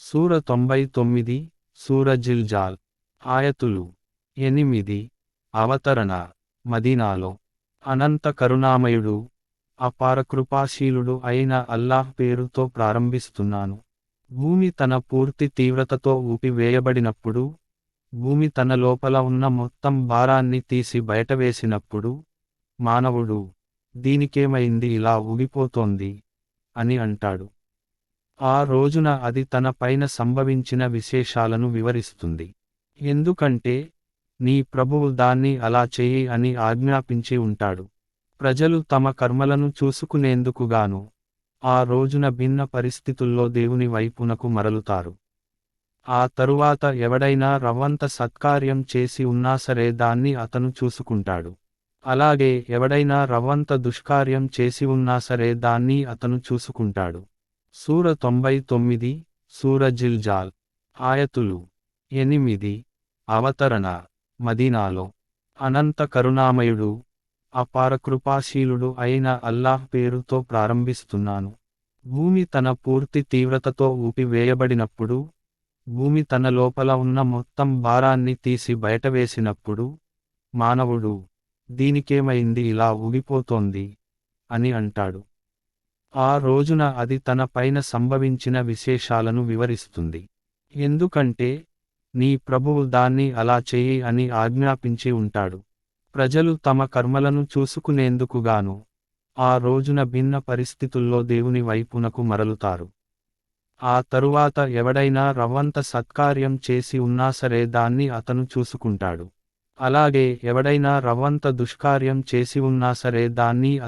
సూర తొంభై తొమ్మిది సూర జిల్జాల్ ఆయతులు ఎనిమిది అవతరణ మదీనాలో అనంత కరుణామయుడు అపార కృపాశీలుడు అయిన అల్లాహ్ పేరుతో ప్రారంభిస్తున్నాను. భూమి తన పూర్తి తీవ్రతతో ఊపివేయబడినప్పుడు భూమి తన లోపల ఉన్న మొత్తం భారాన్ని తీసి బయటవేసినప్పుడు మానవుడు దీనికేమైంది ఇలా ఊగిపోతోంది? అని అంటాడు. ఆ రోజున అది తన పైన సంభవించిన విశేషాలను వివరిస్తుంది. ఎందుకంటే నీ ప్రభువు దాన్ని అలా చెయ్యి అని ఆజ్ఞాపించి ఉంటాడు. ప్రజలు తమ కర్మలను చూసుకునేందుకుగాను ఆ రోజున భిన్న పరిస్థితుల్లో దేవుని వైపునకు మరలుతారు. ఆ తరువాత ఎవడైనా రవ్వంత సత్కార్యం చేసి ఉన్నా సరే దాన్ని అతను చూసుకుంటాడు. అలాగే ఎవడైనా రవ్వంత దుష్కార్యం చేసి ఉన్నా సరే దాన్ని అతను చూసుకుంటాడు. సూర తొంభై తొమ్మిది సూర జిల్జాల్ ఆయతులు ఎనిమిది అవతరణ మదీనాలో అనంత కరుణామయుడు అపార కృపాశీలుడు అయిన అల్లాహ్ పేరుతో ప్రారంభిస్తున్నాను. భూమి తన పూర్తి తీవ్రతతో ఊపివేయబడినప్పుడు భూమి తన లోపల ఉన్న మొత్తం భారాన్ని తీసి బయటవేసినప్పుడు మానవుడు దీనికేమైంది ఇలా ఊగిపోతోంది? అని అంటాడు. ఆ రోజున అది తన పైన సంభవించిన విశేషాలను వివరిస్తుంది. ఎందుకంటే నీ ప్రభువు దాన్ని అలా చెయ్యి అని ఆజ్ఞాపించి ఉంటాడు. ప్రజలు తమ కర్మలను చూసుకునేందుకుగాను ఆ రోజున భిన్న పరిస్థితుల్లో దేవుని వైపునకు మరలుతారు. ఆ తరువాత ఎవడైనా రవ్వంత సత్కార్యం చేసి ఉన్నా సరే దాన్ని అతను చూసుకుంటాడు. అలాగే ఎవడైనా రవ్వంత దుష్కార్యం చేసి ఉన్నా సరే దాన్ని